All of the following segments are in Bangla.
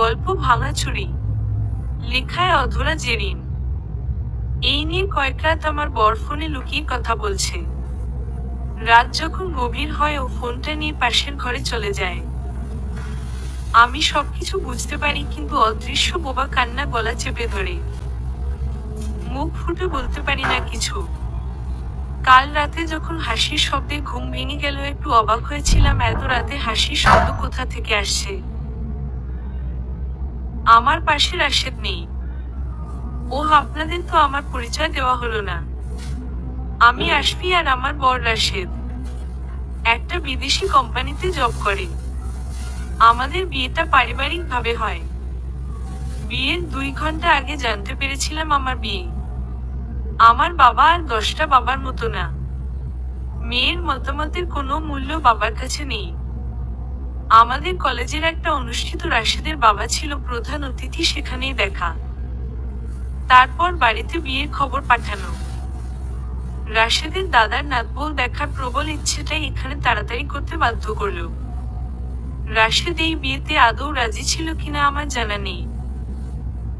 গল্প ভাঙাচুরি লেখায় অধরা জেরিন। এই নিয়ে কয়েক রাত আমার বর ফোনে লুকিয়ে কথা বলছে। রাত যখন গভীর হয় ও ফোনটা নিয়ে পাশের ঘরে চলে যায়। আমি সবকিছু বুঝতে পারি কিন্তু অদৃশ্য বোবা কান্না গলা চেপে ধরে। মুখ ফুটে বলতে পারি না কিছু। কাল রাতে যখন হাসির শব্দে ঘুম ভেঙে গেল, একটু অবাক হয়েছিলাম এত রাতে হাসির শব্দ কোথা থেকে আসছে। আমার পাশে রাশেদ নেই। ও আপনাদের তো আমার পরিচয় দেওয়া হলো না। আমি আশফি আর আমার বর রাশেদ। একটা বিদেশি কোম্পানিতে জব করে। আমাদের বিয়েটা পারিবারিক ভাবে হয়। বিয়ের দুই ঘণ্টা আগে জানতে পেরেছিলাম আমার বিয়ে। আমার বাবা আর দশটা বাবার মতো না। মেয়ের মতামতের কোনো মূল্য বাবার কাছে নেই। আমাদের কলেজের একটা অনুষ্ঠিত রাশেদের বাবা ছিল প্রধান অতিথি সেখানেই দেখা। তারপর বাড়িতে বিয়ের খবর পাঠানো। রাশেদের দাদার নাতবল দেখার প্রবল ইচ্ছেটাই এখানে তাড়াতাড়ি করতে বাধ্য করল। রাশেদ এই বিয়েতে আদৌ রাজি ছিল কিনা আমার জানা নেই।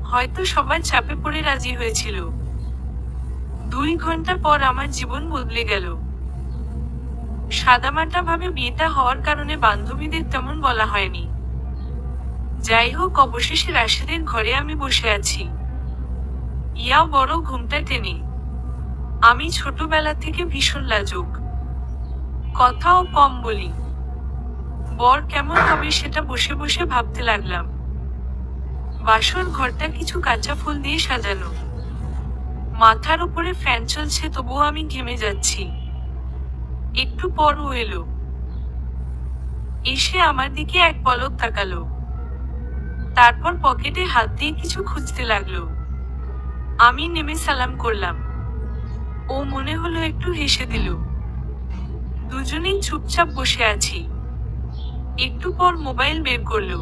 হয়তো সবার চাপে পড়ে রাজি হয়েছিল। দুই ঘণ্টা পর আমার জীবন বদলে গেল। সাদামাটা ভাবে বিয়েটা হওয়ার কারণে বান্ধবীদের তেমন বলা হয়নি। যাই হোক, অবশেষে রাশেদের ঘরে আমি বসে আছি। ইয়া বড় ঘুমটা টেনে। আমি ছোটবেলা থেকে ভীষণ লাজুক। কথাও কম বলি। বর কেমন হবে সেটা বসে বসে ভাবতে লাগলাম। বাসর ঘরটা কিছু কাঁচা ফুল দিয়ে সাজানো। মাথার উপরে ফ্যান চলছে, তবুও আমি ঘেমে যাচ্ছি। একটু পর ও এলো। এসে আমার দিকে এক পলক তাকালো। তারপর পকেটে হাত দিয়ে কিছু খুঁজতে লাগল। আমি নেমে সালাম করলাম। ও মনে হলো একটু হেসে দিল। দুজনেই চুপচাপ বসে আছি। একটু পর মোবাইল বের করল।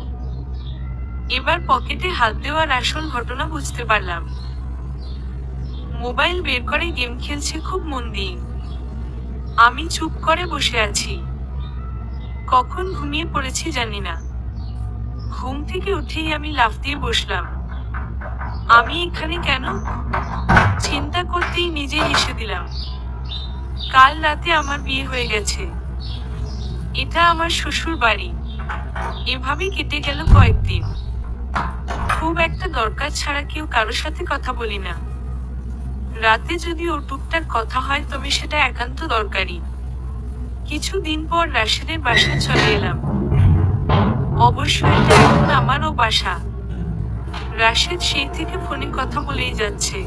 এবার পকেটে হাত দেওয়ার আসল ঘটনা বুঝতে পারলাম। মোবাইল বের করে গেম খেলছে খুব মন দিয়ে। আমি চুপ করে বসে আছি। কখন ঘুমিয়ে পড়েছি জানি না। ঘুম থেকে উঠেই আমি লাফ দিয়ে বসলাম। আমি এখানে কেন? চিন্তা করতেই নিজে হেসে দিলাম। কাল রাতে আমার বিয়ে হয়ে গেছে। এটা আমার শ্বশুর বাড়ি। এভাবে কেটে গেল কয়েকদিন। খুব একটা দরকার ছাড়া কেউ কারোর সাথে কথা বলি না। রাতে যদি ও টুকটাক কথা হয়, তবে সেটা একান্ত দরকারি। কিছুদিন পর রাশেদের বাসায় চলে এলাম। অবশ্যই এটা এখন আমারও বাসা। রাশেদ সেই থেকে ফোনে কথা বলেই যাচ্ছে।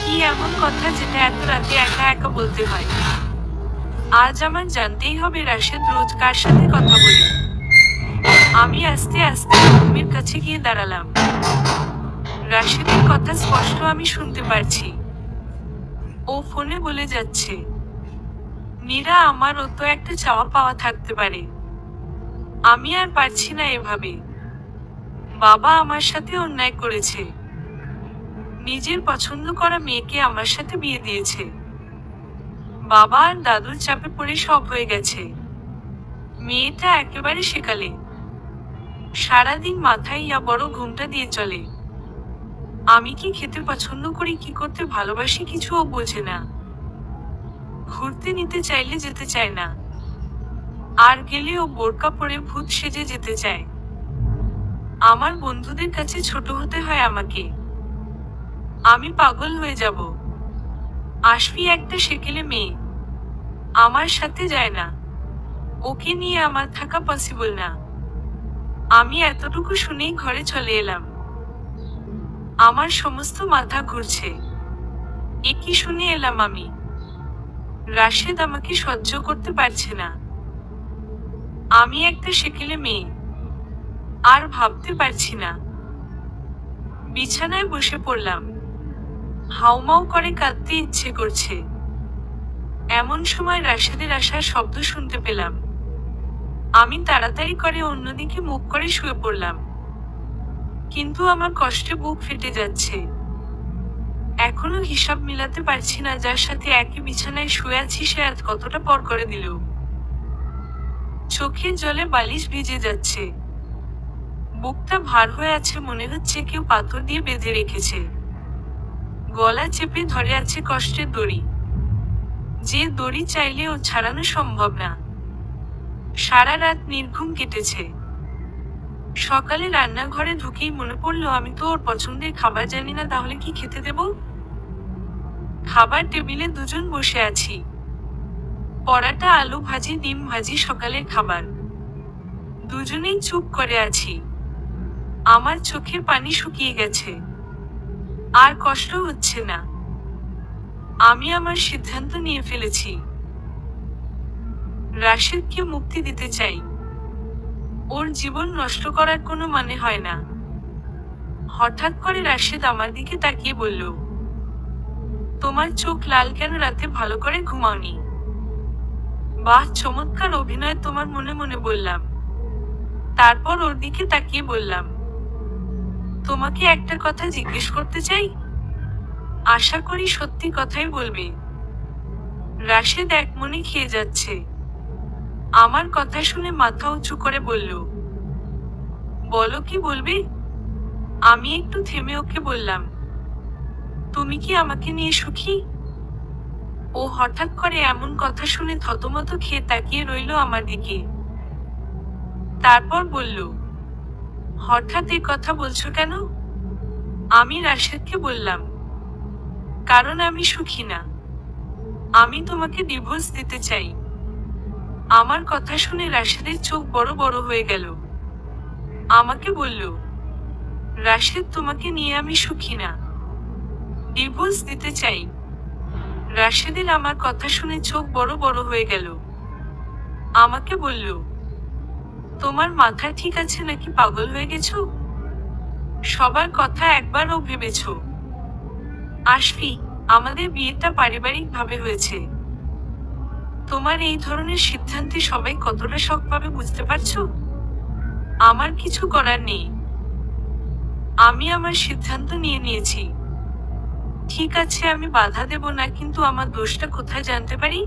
কি এমন কথা যেটা এত রাতে একা একা বলতে হয়? আজ আমার জানতেই হবে রাশেদ রোজ কার সাথে কথা বলে। আমি আস্তে আস্তে রুমের কাছে গিয়ে দাঁড়ালাম। রাশেদের কথা স্পষ্ট আমি শুনতে পারছি। ও ফোনে বলে যাচ্ছে নীরা আমার অত একটা চাওয়া পাওয়া থাকতে পারে। আমি আর পারছি না এভাবে। বাবা আমার সাথে অন্যায় করেছে। নিজের পছন্দ করা মেয়েকে আমার সাথে বিয়ে দিয়েছে। বাবা আর দাদুর চাপে পড়ে সব হয়ে গেছে। মেয়েটা একেবারে সেকালে। সারাদিন মাথায় ইয়া বড় ঘুমটা দিয়ে চলে। আমি কি খেতে পছন্দ করি, কি করতে ভালোবাসি কিছুও বোঝে না। ঘুরতে নিতে চাইলে যেতে চায় না। আর গেলে ও বোরকা পরে ভূত সেজে যেতে চায়। আমার বন্ধুদের কাছে ছোট হতে হয় আমাকে। আমি পাগল হয়ে যাব। আশফি একটা সেকেলে মেয়ে। আমার সাথে যায় না। ওকে নিয়ে আমার থাকা পসিবল না। আমি এতটুকু শুনেই ঘরে চলে এলাম। আমার সমস্ত মাথা ঘুরছে। এ কি শুনে এলাম আমি। রাশেদ আমাকে সহ্য করতে পারছে না। আমি একটা সেকেলে মেয়ে। আর ভাবতে পারছি না। বিছানায় বসে পড়লাম। হাউমাউ করে কাঁদতে ইচ্ছে করছে। এমন সময় রাশেদের আসার শব্দ শুনতে পেলাম। আমি তাড়াতাড়ি করে অন্যদিকে মুখ করে শুয়ে পড়লাম। কিন্তু আমার কষ্টে বুক ফেটে যাচ্ছে। এখনও হিসাব মিলাতে পারছি না যার সাথে একই বিছানায় শুয়ে আছি, সে আজ কতটা পর করে দিল। চোখের জলে বালিশ ভিজে যাচ্ছে। বুকটা ভার হয়ে আছে মনে হচ্ছে কেউ পাথর দিয়ে বেঁধে রেখেছে। গলা চেপে ধরে আছে কষ্টের দড়ি। যে দড়ি চাইলেও ছাড়ানো সম্ভব না। সারা রাত নির্ঘুম কেটেছে। সকালে রান্নাঘরে ঢুকেই মনে পড়ল, আমি তো ওর পছন্দের খাবার জানি না, তাহলে কি খেতে দেব? খাবার টেবিলে দুজন বসে আছি। পরাটা আলু ভাজি, ডিম ভাজি, সকালের খাবার। দুজনেই চুপ করে আছি। আমার চোখের পানি শুকিয়ে গেছে। আর কষ্ট হচ্ছে না। আমি আমার সিদ্ধান্ত নিয়ে ফেলেছি। রাশেদকে মুক্তি দিতে চাই। ওর জীবন নষ্ট করার কোনো মানে হয় না। হঠাৎ করে রাশেদ আমার দিকে তাকিয়ে বলল, তোমার চোখ লাল কেন রাতে ভালো করে ঘুমাওনি? বাহ, চমৎকার অভিনয় তোমার মনে মনে বললাম। তারপর ওর দিকে তাকিয়ে বললাম, তোমাকে একটা কথা জিজ্ঞেস করতে চাই? আশা করি সত্যি কথাই বলবে। রাশেদ এক মনে খেয়ে যাচ্ছে। আমার কথা শুনে মাথা উঁচু করে বলল, বলো কি বলবে? আমি একটু থেমে ওকে বললাম, তুমি কি আমাকে নিয়ে সুখী? ও হঠাৎ করে এমন কথা শুনে থতমত খেয়ে তাকিয়ে রইল আমার দিকে। তারপর বলল, হঠাৎ এ কথা বলছো কেন? আমি রাশেদকে বললাম, কারণ আমি সুখী না। আমি তোমাকে ডিভোর্স দিতে চাই। আমার কথা শুনে রাশেদের চোখ বড় বড় হয়ে গেল। আমাকে বলল, রাশেদ, তোমাকে নিয়ে আমি সুখী না। ডিভোর্স দিতে চাই। রাশেদের আমার কথা শুনে চোখ বড় বড় হয়ে গেল। আমাকে বলল, তোমার মাথা ঠিক আছে নাকি পাগল হয়ে গেছো? সবার কথা একবারও ভেবেছ। আশফি আমাদের বিয়েটা পারিবারিক ভাবে হয়েছে। তোমার এই ধরনের সিদ্ধান্তে সবাই কতটা শখ পাবে বুঝতে পারছ? আমার কিছু করার নেই। আমি আমার সিদ্ধান্ত নিয়ে নিয়েছি। ঠিক আছে, আমি বাধা দেব না, কিন্তু আমার দোষটা কোথায় জানতে পারি?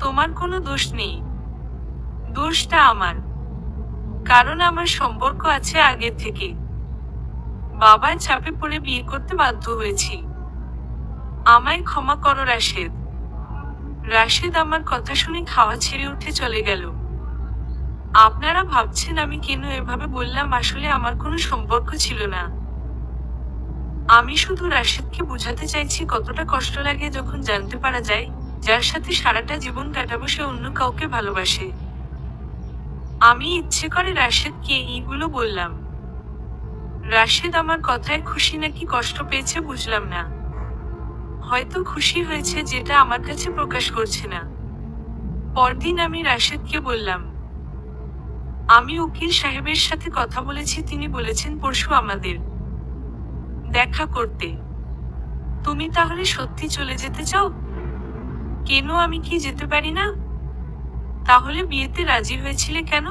তোমার কোনো দোষ নেই। দোষটা আমার। কারণ আমার সম্পর্ক আছে আগের থেকে। বাবার চাপে পড়ে বিয়ে করতে বাধ্য হয়েছি। আমায় ক্ষমা করো, রাশেদ। রাশেদ আমার কথা শুনে খাওয়া ছেড়ে উঠে চলে গেল। আপনারা ভাবছেন আমি কেন এভাবে বললাম, আসলে আমার কোনো সম্পর্ক ছিল না। আমি শুধু রাশেদকে বোঝাতে চাইছি কতটা কষ্ট লাগে যখন জানতে পারা যায়, যার সাথে সারাটা জীবন কাটাবো সে অন্য কাউকে ভালোবাসে। আমি ইচ্ছে করে রাশেদকে এইগুলো বললাম। রাশেদ আমার কথায় খুশি নাকি কষ্ট পেয়েছে বুঝলাম না। হয়তো খুশি হয়েছে যেটা আমার কাছে প্রকাশ করছে না। পরদিন আমি রাশেদকে বললাম, আমি উকিল সাহেবের সাথে কথা বলেছি, তিনি বলেছেন পরশু আমাদের দেখা করতে। তুমি তাহলে সত্যি চলে যেতে চাও? কেন আমি কি যেতে পারি না? তাহলে বিয়েতে রাজি হয়েছিলে কেন?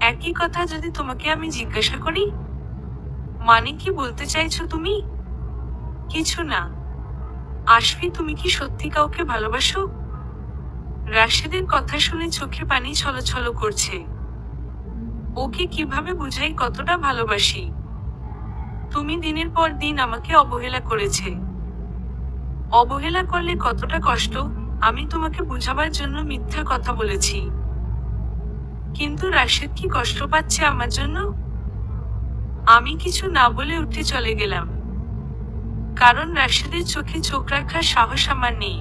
একই কথা যদি তোমাকে আমি জিজ্ঞাসা করি মানে কি বলতে চাইছো তুমি? কিছু না। আশফি তুমি কি সত্যি কাউকে ভালোবাসো? রাশেদের কথা শুনে চোখে পানি ছলছল করছে। ওকে কীভাবে বুঝাই কতটা ভালোবাসি? তুমি দিনের পর দিন আমাকে অবহেলা করেছে। অবহেলা করলে কতটা কষ্ট, আমি তোমাকে বুঝাবার জন্য মিথ্যা কথা বলেছি। কিন্তু রাশেদ কি কষ্ট পাচ্ছে আমার জন্য? আমি কিছু না বলে উঠে চলে গেলাম। কারণ রাশেদের চোখে চোখ রাখার সাহস আমার নেই।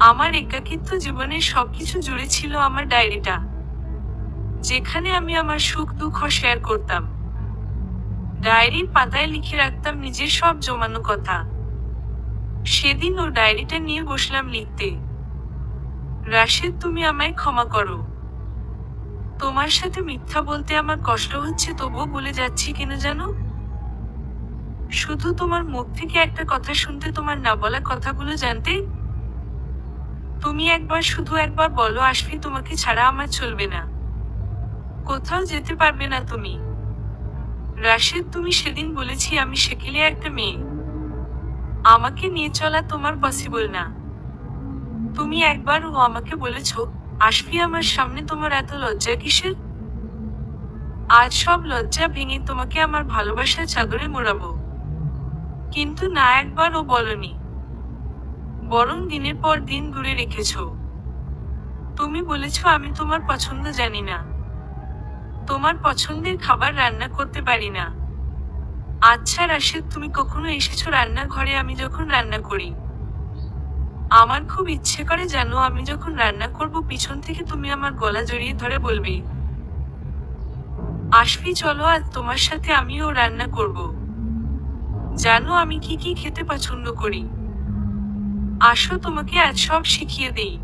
আমার একাকিত্ব জীবনের সবকিছু জুড়ে ছিল আমার ডায়েরিটা, যেখানে আমি আমার সুখ দুঃখ শেয়ার করতাম। ডায়েরির পাতায় লিখে রাখতাম নিজের সব জমানো কথা। সেদিন ও ডায়েরিটা নিয়ে বসলাম লিখতে। রাশেদ, তুমি আমায় ক্ষমা করো। তোমার সাথে মিথ্যা বলতে আমার কষ্ট হচ্ছে, তবুও বলে যাচ্ছি কেন জানো? শুধু তোমার মুখ থেকে একটা কথা শুনতে, তোমার না বলা কথাগুলো জানতে? তুমি একবার শুধু একবার বলো, আসবি তোমাকে ছাড়া আমার চলবে না। কোথাও যেতে পারবে না তুমি। রাশেদ, তুমি সেদিন বলেছি আমি সেকেলে একটা মেয়ে। আমাকে নিয়ে চলা তোমার পসিবল না। তুমি একবার ও আমাকে বলেছ, আসবি আমার সামনে তোমার এত লজ্জা কিসের? আজ সব লজ্জা ভেঙে তোমাকে আমার ভালোবাসার চাদরে মোড়াবো। কিন্তু না একবারও বলনি। বরং দিনের পর দিন দূরে রেখেছ। তুমি বলেছ, আমি তোমার পছন্দ জানি না। তোমার পছন্দের খাবার রান্না করতে পারি না। আচ্ছা রাশেদ, তুমি কখনো এসেছ রান্নাঘরে আমি যখন রান্না করি? আমার খুব ইচ্ছে করে জানো, আমি যখন রান্না করব, পিছন থেকে তুমি আমার গলা জড়িয়ে ধরে বলবে, আসবি, চলো, আজ তোমার সাথে আমিও রান্না করব। জানো আমি কি কি খেতে পছন্দ করি। আসো তোমাকে আজ সব শিখিয়ে দেই।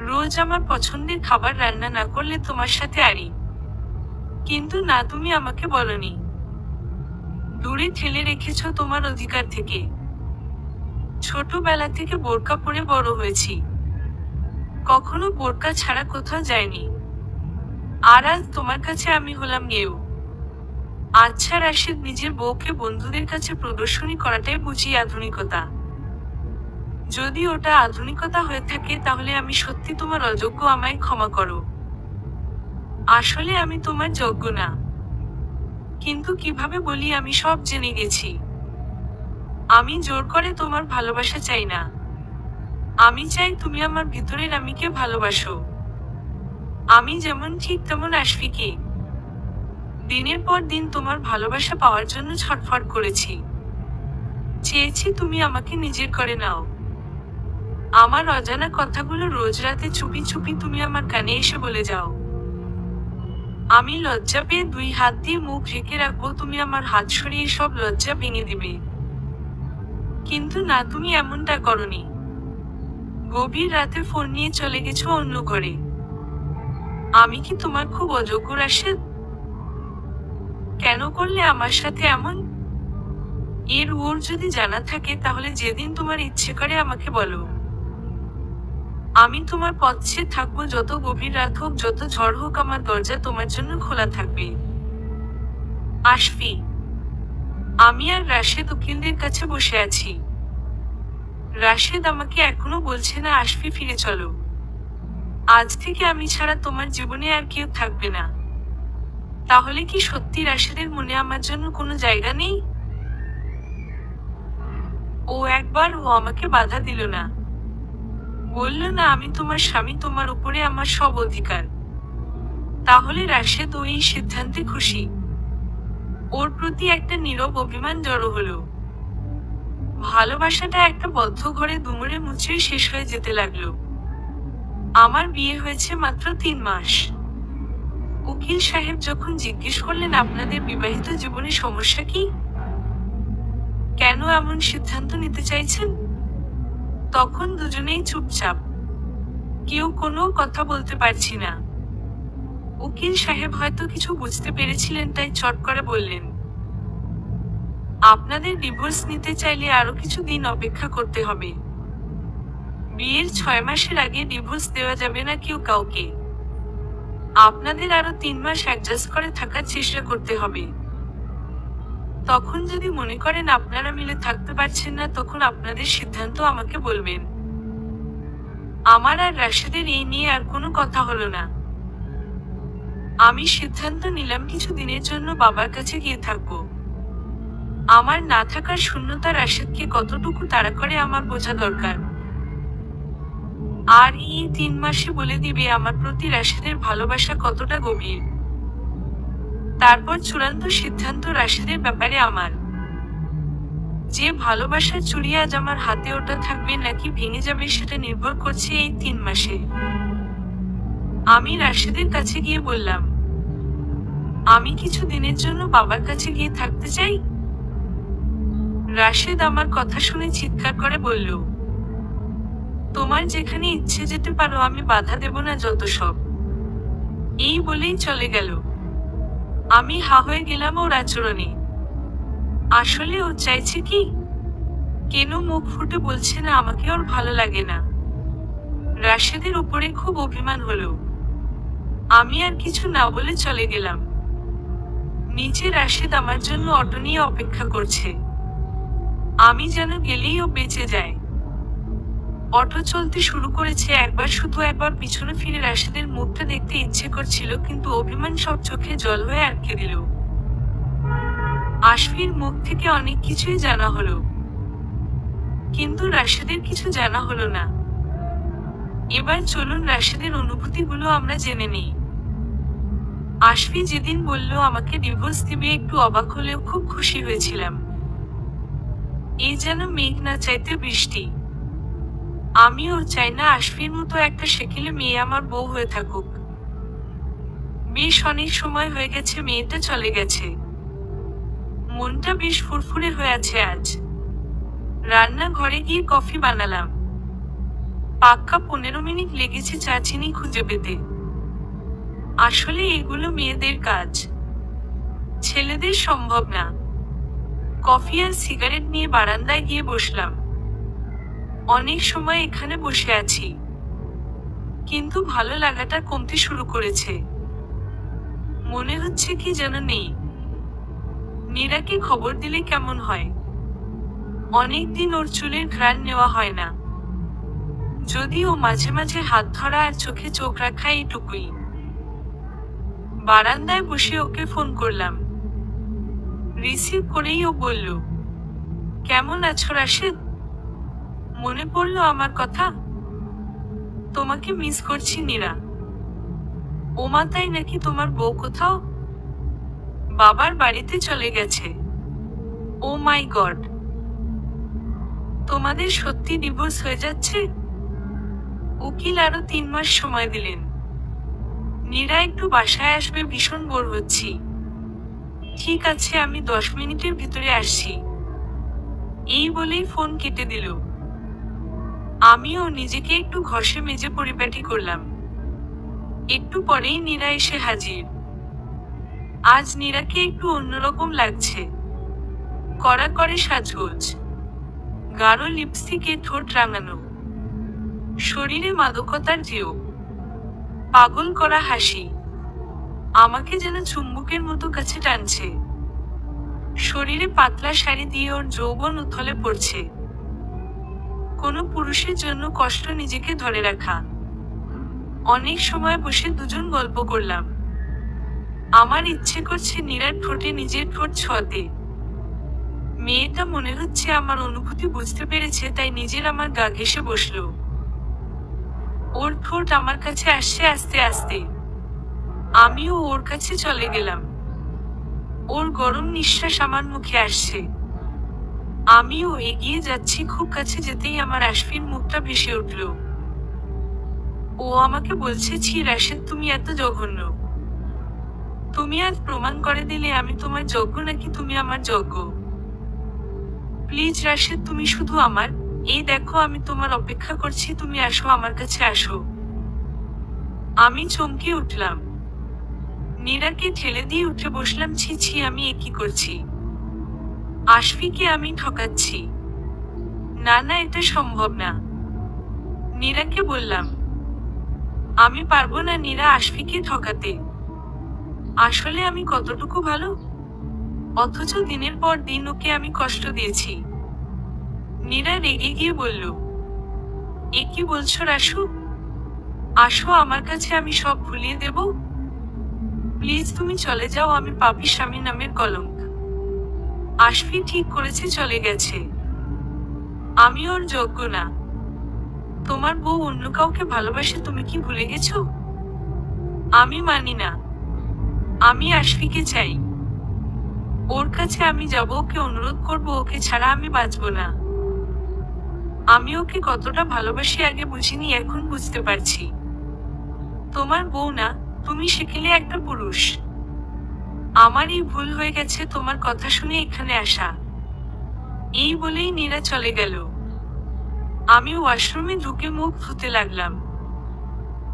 রোজ আমার পছন্দের খাবার রান্না না করলে তোমার সাথে আরি। কিন্তু না, তুমি আমাকে বলনি। দূরে ঠেলে রেখেছ তোমার অধিকার থেকে। ছোটবেলা থেকে বোরকা পরে বড় হয়েছি। কখনো বোরকা ছাড়া কোথাও যায়নি আর আজ তোমার কাছে আমি হলাম গেও আচ্ছা রাশিদ নিজের বউকে বন্ধুদের কাছে প্রদর্শনী করাটাই বুঝি আধুনিকতা। যদি ওটা আধুনিকতা হয়ে থাকে, তাহলে আমি সত্যি তোমার অযোগ্য আমায় ক্ষমা করো। আসলে আমি তোমার যোগ্য না। কিন্তু কীভাবে বলি আমি সব জেনে গেছি। আমি জোর করে তোমার ভালোবাসা চাই না। আমি চাই তুমি আমার ভিতরের আমিকে ভালোবাসো। আমি যেমন ঠিক তেমন আশফিকে। দিনের পর দিন তোমার ভালোবাসা পাওয়ার জন্য ছটফট করেছি। চেয়েছি তুমি আমাকে নিজের করে নাও। আমার অজানা কথাগুলো রোজ রাতে চুপি চুপি তুমি আমার কানে এসে বলে যাও। আমি লজ্জা পেয়ে দুই হাত দিয়ে মুখ ঢেকে রাখব, তুমি আমার হাত সরিয়ে সব লজ্জা ভেঙে দিবে। কিন্তু না, তুমি এমনটা করনি। গভীর রাতে ফোন নিয়ে চলে গেছো অন্য ঘরে। আমি কি তোমার খুব অযোগ্য রাশেদ কেন করলে আমার সাথে এমন? এর ওর যদি জানা থাকে, তাহলে যেদিন তোমার ইচ্ছে করে আমাকে বলো। আমি তোমার পথে থাকব, যত গভীর রাত হোক, যত ঝড় হোক, আমার দরজা তোমার জন্য খোলা থাকবে। আসবি আমি আর রাশেদ উকিলদের কাছে বসে আছি। রাশেদ আমাকে এখনও বলছে না আসবি ফিরে চলো। আজ থেকে আমি ছাড়া তোমার জীবনে আর কেউ থাকবে না। তাহলে কি সত্যি রাশেদের মনে আমার জন্য কোনো জায়গা নেই? ও একবার ও আমাকে বাধা দিল না। বলল, না, আমি তোমার স্বামী, তোমার উপরে আমার সব অধিকার। তাহলে রাশেদ ও এই সিদ্ধান্তে খুশি। ওর প্রতি একটা নীরব অভিমান জড়ো হলো। ভালোবাসাটা একটা বদ্ধ ঘরে দুমড়ে মুচড়ে শেষ হয়ে যেতে লাগল। আমার বিয়ে হয়েছে মাত্র তিন মাস। উকিল সাহেব যখন জিজ্ঞেস করলেন, আপনাদের বিবাহিত জীবনে সমস্যা কি? কেন এমন সিদ্ধান্ত নিতে চাইছেন? তখন দুজনেই চুপচাপ। কেউ কোনো কথা বলতে পারছি না। উকিল সাহেব হয়তো কিছু বুঝতে পেরেছিলেন, তাই চট করে বললেন, আপনাদের ডিভোর্স নিতে চাইলে আরও কিছু দিন অপেক্ষা করতে হবে। বিয়ের ছয় মাসের আগে ডিভোর্স দেওয়া যাবে না কেউ কাউকে। আপনাদের আরও তিন মাস অ্যাডজাস্ট করে থাকার চেষ্টা করতে হবে। তখন যদি মনে করেন আপনারা মিলে থাকতে পারছেন না, তখন আপনাদের সিদ্ধান্ত আমাকে বলবেন। আমার আর রাশেদের এই নিয়ে আর কোনো কথা হলো না। আমি সিদ্ধান্ত নিলাম কিছু দিনের জন্য বাবার কাছে গিয়ে থাকব। আমার না থাকার শূন্যতা রাশেদকে কতটুকু তাড়া করে আমার বোঝা দরকার। আর এই তিন মাসে বলে দিবে আমার প্রতি রাশেদের ভালোবাসা কতটা গভীর। তারপর চূড়ান্ত সিদ্ধান্ত রাশেদের ব্যাপারে আমার। যে ভালোবাসার চুড়ি আজ আমার হাতে ওটা থাকবে নাকি ভেঙে যাবে সেটা নির্ভর করছে এই তিন মাসে। আমি রাশেদের কাছে গিয়ে বললাম, আমি কিছু দিনের জন্য বাবার কাছে গিয়ে থাকতে চাই? রাশেদ আমার কথা শুনে চিৎকার করে বলল তোমার যেখানে ইচ্ছে যেতে পারো, আমি বাধা দেব না যত সব। এই বলেই চলে গেল। আমি হা হয়ে গেলাম ওর আচরণে। আসলে ও চাইছে কি? কেন মুখ ফুটে বলছে না, আমাকে ওর ভালো লাগে না। রাশেদের উপরে খুব অভিমান হলো। আমি আর কিছু না বলে চলে গেলাম। নিচে রাশেদ আমার জন্য অটো নিয়ে অপেক্ষা করছে। আমি যেন গেলেই ও বেঁচে যায়। অটো চলতে শুরু করেছে একবার, শুধু একবার পিছনে ফিরে রাশেদের মুখটা দেখতে ইচ্ছে করছিল, কিন্তু অভিমান সব চোখে জল হয়ে আটকে দিল। আশফির মুখ থেকে অনেক কিছুই জানা হলো। কিন্তু রাশেদের কিছু জানা হলো না। এবার চলুন রাশেদের অনুভূতিগুলো আমরা জেনে নিই। আশফি যেদিন বলল, আমাকে ডিভোর্স দিবে, একটু অবাক হলেও খুব খুশি হয়েছিলাম। এই যেন মেঘ না চাইতে বৃষ্টি। আমিও চাই না আশফির মতো একটা সেকেলে মেয়ে আমার বউ হয়ে থাকুক। বেশ অনেক সময় হয়ে গেছে, মেয়েটা চলে গেছে। মনটা বেশ ফুরফুরে হয়ে আছে আজ। রান্নাঘরে গিয়ে কফি বানালাম। পাক্কা পনেরো মিনিট লেগেছে চা চিনি খুঁজে পেতে। আসলে এগুলো মেয়েদের কাজ। ছেলেদের সম্ভব না। কফি আর সিগারেট নিয়ে বারান্দায় গিয়ে বসলাম। অনেক সময় এখানে বসে আছি। কিন্তু ভালো লাগাটা কমতে শুরু করেছে। মনে হচ্ছে কি যেন নেই। নীরাকে খবর দিলে কেমন হয়? অনেকদিন ওর চুলের ঘ্রাণ নেওয়া হয় না। যদিও মাঝে মাঝে হাত ধরা আর চোখে চোখ রাখা এইটুকুই। বারান্দায় বসে ওকে ফোন করলাম। রিসিভ করেই ও বলল, কেমন আছো রাশেদ? মনে পড়ল আমার কথা? তোমাকে মিস করছি নীরা। ওমা, তাই নাকি তোমার বউ কোথাও? বাবার বাড়িতে চলে গেছে। Oh my god. তোমাদের সত্যি ডিভোর্স হয়ে যাচ্ছে? উকিল আরও তিন মাস সময় দিলেন। নীরা একটু বাসায় আসবে, ভীষণ বোর হচ্ছি। ঠিক আছে, আমি দশ মিনিটের ভিতরে আসছি। এই বলেই ফোন কেটে দিল। আমিও নিজেকে একটু ঘষে মেজে পরিপাটি করলাম। একটু পরেই নীরা এসে হাজির। আজ নীরাকে একটু অন্যরকম লাগছে। কড়া করে সাজগোজ। গাঢ় লিপস্টিকে ঠোঁট রাঙানো। শরীরে মাদকতার ঢেউ পাগল করা হাসি। আমাকে যেন চুম্বকের মতো কাছে টানছে। শরীরে পাতলা শাড়ি দিয়ে ওর যৌবন উথলে পড়ছে। কোনো পুরুষের জন্য কষ্ট নিজেকে ধরে রাখা। অনেক সময় বসে দুজন গল্প করলাম। আমার ইচ্ছে করছে নীরার ঠোঁটে নিজের ঠোঁট ছোঁয়াতে। মেয়েটা মনে হচ্ছে আমার অনুভূতি বুঝতে পেরেছে, তাই নিজের আমার গা ঘেসে বসল। ওর ঠোঁট আমার কাছে আসছে আস্তে আস্তে। আমিও ওর কাছে চলে গেলাম। ওর গরম নিঃশ্বাস আমার মুখে আসছে। আমিও এগিয়ে যাচ্ছি, খুব কাছে যেতেই আমার আশফির মুখটা ভেসে উঠল। ও আমাকে বলছে, ছি রাশেদ, তুমি এত জঘন্য। তুমি আজ প্রমাণ করে দিলে আমি তোমার যোগ্য নাকি তুমি আমার যোগ্য? প্লিজ রাশেদ, তুমি শুধু আমার। এই দেখো, আমি তোমার অপেক্ষা করছি, তুমি আসো, আমার কাছে আসো। আমি চমকে উঠলাম। নীরাকে ঠেলে দিয়ে উঠে বসলাম, ছি ছি, আমি এ কি করছি? আশফিকে আমি ঠকাচ্ছি। না না, এটা সম্ভব না। নীরাকে বললাম, আমি পারব না নীরা আশফিকে ঠকাতে। আসলে আমি কতটুকু ভালো? অথচ দিনের পর দিন ওকে আমি কষ্ট দিয়েছি। নীরা রেগে গিয়ে বলল, এ কি বলছো রাসু? আসো, আমার কাছে আমি সব ভুলিয়ে দেব। প্লিজ, তুমি চলে যাও, আমি পাপি স্বামী নামের কলঙ্ক আশফি ঠিক করেছে চলে গেছে। আমি ওর যোগ্য না। তোমার বউ অন্য কাউকে ভালোবাসে তুমি কি ভুলে গেছো? আমি মানি না। আমি আশফিকে চাই। ওর কাছে আমি যাব, ওকে অনুরোধ করব, ওকে ছাড়া আমি বাঁচব না। আমি ওকে কতটা ভালোবাসি আগে বুঝিনি, এখন বুঝতে পারছি। তোমার বউ না, তুমি সেকেলে একটা পুরুষ। আমারই ভুল হয়ে গেছে তোমার কথা শুনে এখানে আসা। এই বলেই নীরা চলে গেল। আমি ওয়াশরুমে ঢুকে মুখ ধুতে লাগলাম।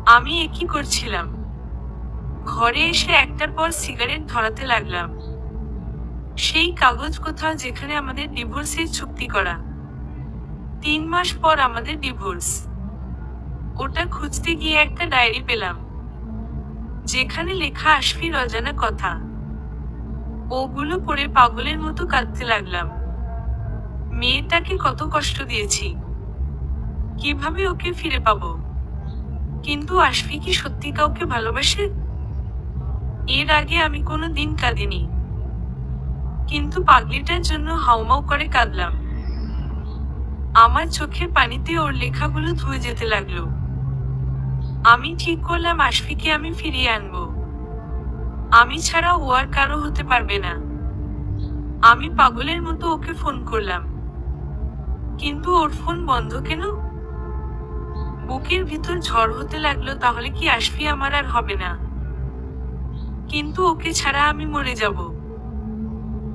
আমি একই করছিলাম? ঘরে এসে একটার পর সিগারেট ধরাতে লাগলাম। সেই কাগজ কোথাও যেখানে আমাদের ডিভোর্সের চুক্তি করা। তিন মাস পর আমাদের ডিভোর্স। ওটা খুঁজতে গিয়ে একটা ডায়েরি পেলাম। যেখানে লেখা আশফির অজানা কথা। ওগুলো পরে পাগলের মতো কাঁদতে লাগলাম। মেয়েটাকে কত কষ্ট দিয়েছি। কীভাবে ওকে ফিরে পাবো? কিন্তু আশফি কি সত্যি কাউকে ভালোবাসে? এর আগে আমি কোনো দিন কাঁদিনি। কিন্তু পাগলিটার জন্য হাউমাউ করে কাঁদলাম। আমার চোখের পানিতে ওর লেখাগুলো ধুয়ে যেতে লাগল। আমি ঠিক করলাম আশফিকে আমি ফিরিয়ে আনব। আমি ছাড়া ও আর কারও হতে পারবে না। আমি পাগলের মতো ওকে ফোন করলাম। কিন্তু ওর ফোন বন্ধ কেন? বুকের ভিতর ঝড় হতে লাগল তাহলে কি আসবি আমার আর হবে না। কিন্তু ওকে ছাড়া আমি মরে যাব।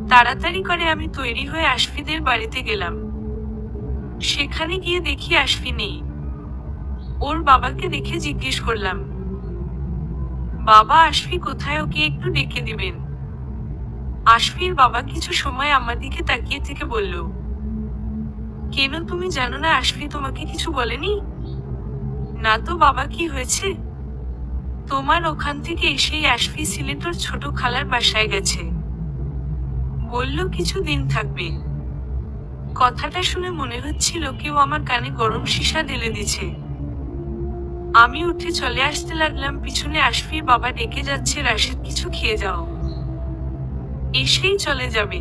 তাড়াতাড়ি করে আমি তৈরি হয়ে আশফিদের বাড়িতে গেলাম। সেখানে গিয়ে দেখি আশফি নেই। ওর বাবাকে দেখে জিজ্ঞেস করলাম বাবা আশফি কোথায় ওকে একটু ডেকে দিবেন। আশফির বাবা কিছু সময় আমার দিকে তাকিয়ে থেকে বলল, কেন তুমি জানো না আশফি তোমাকে কিছু বলেনি? না তো বাবা, কি হয়েছে? তোমার ওখান থেকে এসেই আশফি সিলেটর ছোট খালার বাসায় গেছে। বলল, কিছু দিন থাকবে। কথাটা শুনে মনে হচ্ছিল কেউ আমার কানে গরম সীসা ঢেলে দিছে আমি উঠে চলে আসতে লাগলাম, পিছনে আশফির বাবা ডেকে যাচ্ছে, রাশেদ কিছু খেয়ে যাও। এসেই চলে যাবে।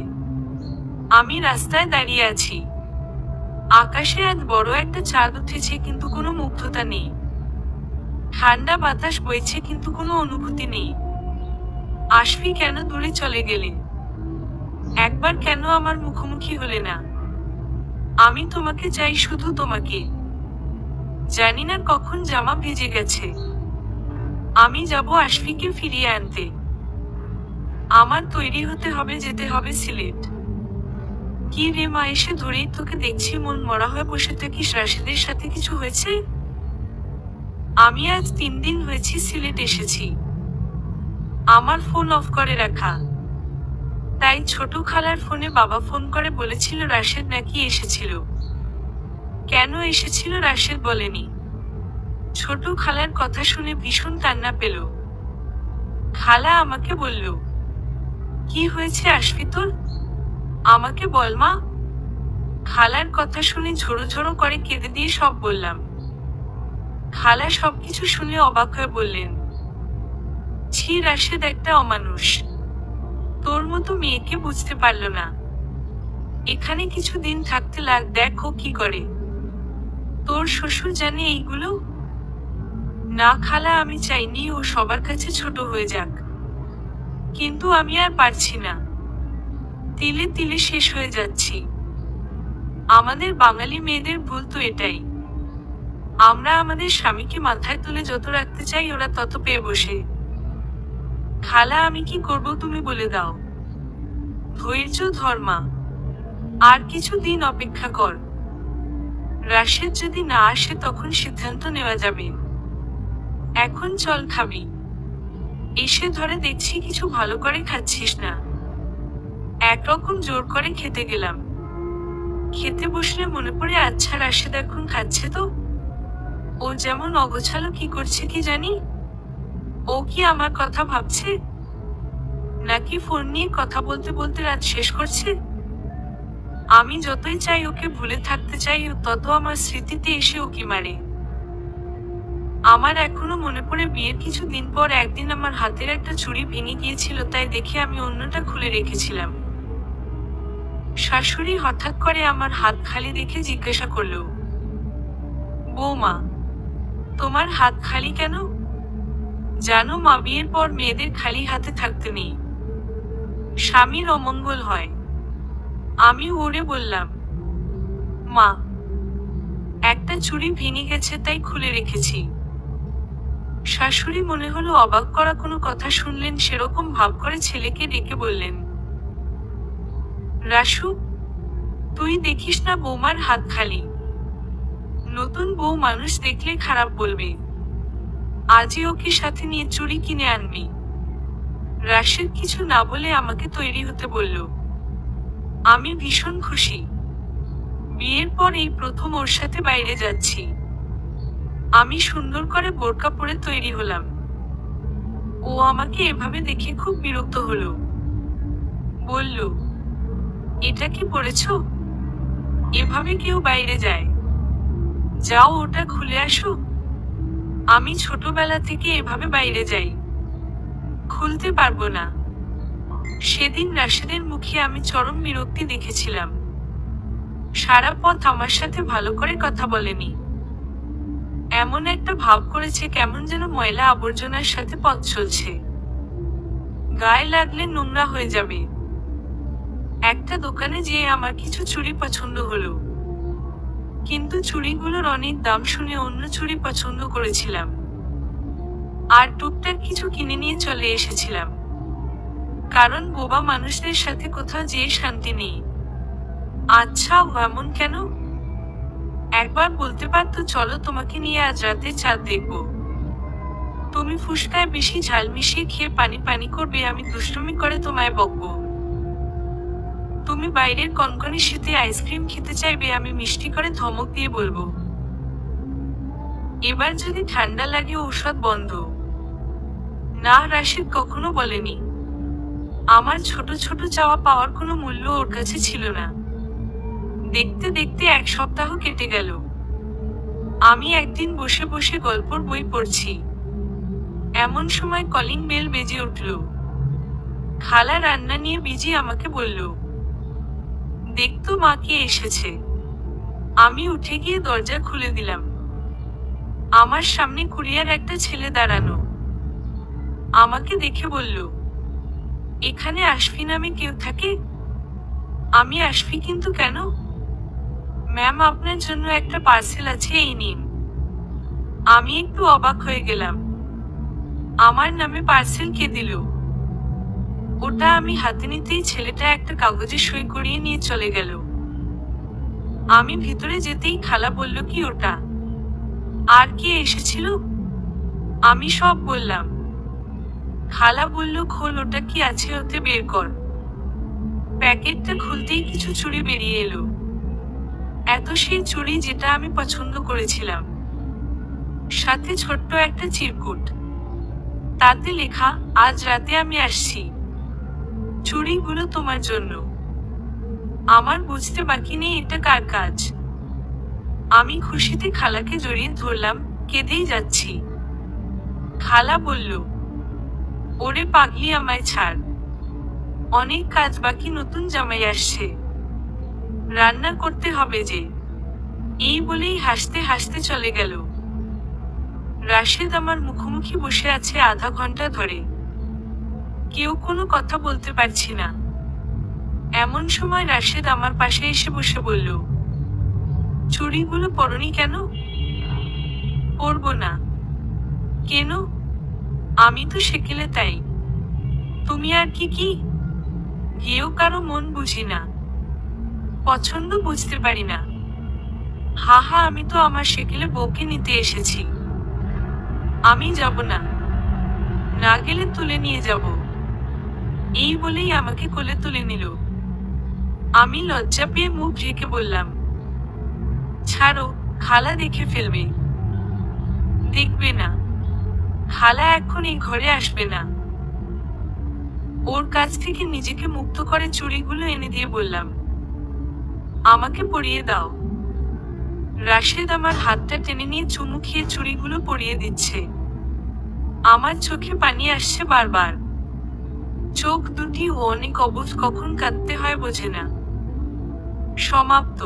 আমি রাস্তায় দাঁড়িয়ে আছি। আকাশে আজ বড় একটা চাঁদ উঠেছে, কিন্তু কোনো মুগ্ধতা নেই। ঠান্ডা বাতাস বইছে, কিন্তু কোনো অনুভূতি নেই। আশফি কেন দূরে চলে গেলে? একবার কেন আমার মুখোমুখি হলে না? আমি তোমাকে চাই শুধু তোমাকে। জানি না কখন জামা ভেজে গেছে। আমি যাব আশফিকে ফিরিয়ে আনতে। আমার তৈরি হতে হবে, যেতে হবে সিলেট। কি রে মা, এসে ধরেই তোকে দেখছি, মন মরা হয়ে বসে থাকিস। রাশেদের সাথে কিছু হয়েছে? আমি আজ তিন দিন হয়েছি সিলেট এসেছি। আমার ফোন অফ করে রাখা। তাই ছোট খালার ফোনে বাবা ফোন করে বলেছিল রাশেদ নাকি এসেছিল। কেন এসেছিল রাশেদ বলেনি? ছোট খালার কথা শুনে ভীষণ কান্না পেল। খালা আমাকে বলল, কি হয়েছে আসবি তোর? আমাকে বল মা। খালার কথা শুনে ঝোড়ো ঝোড়ো করে কেঁদে দিয়ে সব বললাম। খালা সবকিছু শুনে অবাক হয়ে বললেন, ছি, রাশেদ একটা অমানুষ। তোর মতো মেয়েকে বুঝতে পারল না। এখানে কিছু দিন থাকতে লাগ, দেখো কি করে। তোর শ্বশুর জানে এইগুলো? না খালা, আমি চাইনি ও সবার কাছে ছোট হয়ে যাক। কিন্তু আমি আর পারছি না। তিলে তিলে শেষ হয়ে যাচ্ছি। আমাদের বাঙালি মেয়েদের ভুল তো এটাই। আমরা আমাদের স্বামীকে মাথায় তুলে যত রাখতে চাই, ওরা তত পেয়ে বসে। খালা, আমি কি করব তুমি বলে দাও। ধৈর্য ধর্মা আর কিছু দিন অপেক্ষা কর। রাশেদ যদি না আসে তখন সিদ্ধান্ত নেওয়া যাবে। এখন চল খাবি। এসে ধরে দেখছি কিছু ভালো করে খাচ্ছিস না। একরকম জোর করে খেতে গেলাম। খেতে বসলে মনে পড়ে আচ্ছা রাশেদ এখন খাচ্ছে তো। ও যেমন অগোছালো কি করছে কি জানি? ও কি আমার কথা ভাবছে? নাকি ফোন নিয়ে কথা বলতে বলতে রাত শেষ করছে? আমি যতই চাই ওকে ভুলে থাকতে চাই তত আমার স্মৃতিতে এসে ওকে মারে। আমার এখনও মনে পড়ে বিয়ের কিছু দিন পর একদিন আমার হাতের একটা চুড়ি ভেঙে গিয়েছিল, তাই দেখে আমি অন্যটা খুলে রেখেছিলাম। শাশুড়ি হঠাৎ করে আমার হাত খালি দেখে জিজ্ঞাসা করল, বৌমা, তোমার হাত খালি কেন? জানো মা, বিয়ের পর মেয়েদের খালি হাতে থাকতে নেই। স্বামীর অমঙ্গল হয়। আমি ওরে বললাম, মা, একটা চুড়ি ভেঙে গেছে তাই খুলে রেখেছি। শাশুড়ি মনে হলো অবাক করা কোনো কথা শুনলেন, সেরকম ভাব করে ছেলেকে ডেকে বললেন রাসু তুই দেখিস না বৌমার হাত খালি। নতুন বউ মানুষ দেখলে খারাপ বলবে। আজই ওকে সাথে নিয়ে চুড়ি কিনে আনবি। রাশেদ কিছু না বলে আমাকে তৈরি হতে বলল। আমি ভীষণ খুশি। বিয়ের পর এই প্রথম ওর সাথে বাইরে যাচ্ছি। আমি সুন্দর করে বোরকা পরে তৈরি হলাম। ও আমাকে এভাবে দেখে খুব বিরক্ত হলো। বলল, এটা কি পড়েছ এভাবে কেউ বাইরে যায়। যাও ওটা খুলে আসো। আমি ছোটবেলা থেকে এভাবে বাইরে যাই। খুলতে পারব না। সেদিন রাশেদের মুখে আমি চরম বিরক্তি দেখেছিলাম। সারা পথ আমার সাথে ভালো করে কথা বলেনি। এমন একটা ভাব করেছে কেমন যেন ময়লা আবর্জনার সাথে পথ চলছে। গায়ে লাগলে নোংরা হয়ে যাবে। একটা দোকানে যেয়ে আমার কিছু চুড়ি পছন্দ হলো। কিন্তু চুড়িগুলোর অনেক দাম শুনে অন্য চুড়ি পছন্দ করেছিলাম। আর টুকটাক কিছু কিনে নিয়ে চলে এসেছিলাম। কারণ বোবা মানুষদের সাথে কোথাও যেয়ে শান্তি নেই। আচ্ছা এমন কেন? একবার বলতে পারতো, চলো তোমাকে নিয়ে আজ রাতে চাঁদ দেখব। তুমি ফুসকায় বেশি ঝাল মিশিয়ে খেয়ে পানি পানি করবে, আমি দুষ্টুমি করে তোমায় বকবো। তুমি বাইরের কনকনে শীতে আইসক্রিম খেতে চাইবে, আমি মিষ্টি করে ধমক দিয়ে বলব। এবার যদি ঠান্ডা লাগে, ঔষধ বন্ধ। না, রাশিদ কখনো বলেনি। আমার ছোট ছোট চাওয়া পাওয়ার কোনো মূল্য ওর কাছে ছিল না। দেখতে দেখতে এক সপ্তাহ কেটে গেল। আমি একদিন বসে বসে গল্পর বই পড়ছি। এমন সময় কলিং বেল বেজে উঠল। খালা রান্না নিয়ে বিজি আমাকে বলল দেখতো মা কে এসেছে। আমি উঠে গিয়ে দরজা খুলে দিলাম। আমার সামনে কুরিয়ার একটা ছেলে দাঁড়ানো। আমাকে দেখে বলল এখানে আশফি নামে কেউ থাকে? আমি আশফি কিন্তু কেন? ম্যাম আপনার জন্য একটা পার্সেল আছে, এই নিন। আমি একটু অবাক হয়ে গেলাম। আমার নামে পার্সেল কে দিল? ওটা আমি হাতে নিতেই ছেলেটা একটা কাগজে সই করিয়ে নিয়ে চলে গেল। আমি ভিতরে যেতেই খালা বলল, কি ওটা? আর কে এসেছিল? আমি সব বললাম খালা বলল, খোল, ওটা কি আছে? ওতে বের কর। প্যাকেটটা খুলতেই কিছু চুড়ি বেরিয়ে এলো। এত সেই চুড়ি যেটা আমি পছন্দ করেছিলাম। সাথে ছোট্ট একটা চিরকুট। তাতে লেখা, আজ রাতে আমি আসছি। চুড়িগুলো তোমার জন্য। আমার বুঝতে বাকি নেই এটা কার কাজ? আমি খুশিতে খালাকে জড়িয়ে ধরলাম, কেঁদেই যাচ্ছি। খালা বলল ওরে পাগলি আমায় ছাড়। অনেক কাজ বাকি নতুন জামাই আসছে। রান্না করতে হবে যে। এই বলেই হাসতে হাসতে চলে গেল। রাশেদ আমার মুখোমুখি বসে আছে আধা ঘণ্টা ধরে। কেউ কোনো কথা বলতে পারছি না। এমন সময় রাশেদ আমার পাশে এসে বসে বলল, চুড়িগুলো পরনি কেন? পরবো না। কেন? আমি তো সেকেলে তাই। তুমি আর কি কি? গিয়েও কারও মন বুঝি না। পছন্দ বুঝতে পারি না। হা হা আমি তো আমার সেকেলে বউকে নিতে এসেছি। আমি যাব না। না গেলে তুলে নিয়ে যাব। এই বলেই আমাকে কোলে তুলে নিল। আমি লজ্জা পেয়ে মুখ ঢেকে বললাম, ছাড়ো, খালা দেখে ফেলবে। দেখবে না। খালা এখন এই ঘরে আসবে না। ওর কাছ থেকে নিজেকে মুক্ত করে চুড়িগুলো এনে দিয়ে বললাম, আমাকে পরিয়ে দাও। রাশেদ আমার হাতটা টেনে নিয়ে চুমু খেয়ে চুড়িগুলো পরিয়ে দিচ্ছে। আমার চোখে পানি আসছে বারবার। চোখ দুটি অনেক অবুঝ কখন কাঁদতে হয় বোঝে না। সমাপ্ত।